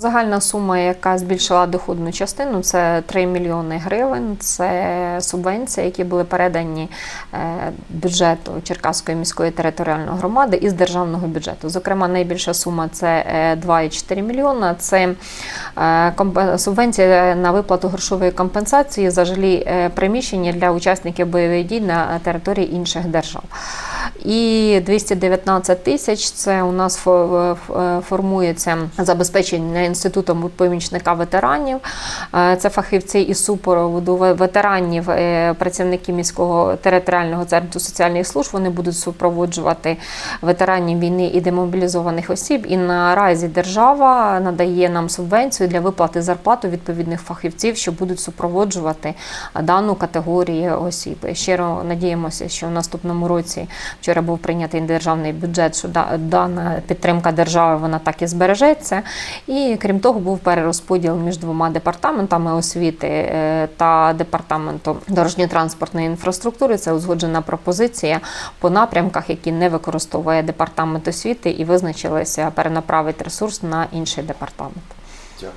Загальна сума, яка збільшила доходну частину, це 3 мільйони гривень. Це субвенції, які були передані е, бюджету Черкаської міської територіальної громади із державного бюджету. Зокрема, найбільша сума це е, 2,4 мільйона. Це е, субвенція на виплату грошової компенсації за жилі е, приміщення для учасників бойових дій на території інших держав. І 219 тисяч це у нас фо- формується забезпечення інститутом помічника ветеранів. Е, Це фахівці із супроводу ветеранів, е, працівники міського територіального центру соціальних служб. Вони будуть супроводжувати ветеранів війни і демобілізованих осіб. І наразі держава надає нам субвенцію для виплати зарплату відповідних фахівців, що будуть супроводжувати дану категорію осіб. Щиро надіємося, що в наступному році вчора був прийнятий державний бюджет, що дана підтримка держави вона так і збережеться. І крім того, був перерозподіл між двома департаментами освіти е, та департаментом дорожньо-транспортної інфраструктури. Це узгоджена пропозиція по напрямках, які не використовує департамент освіти, і визначилися перенаправити ресурс на інший департамент. Дякую.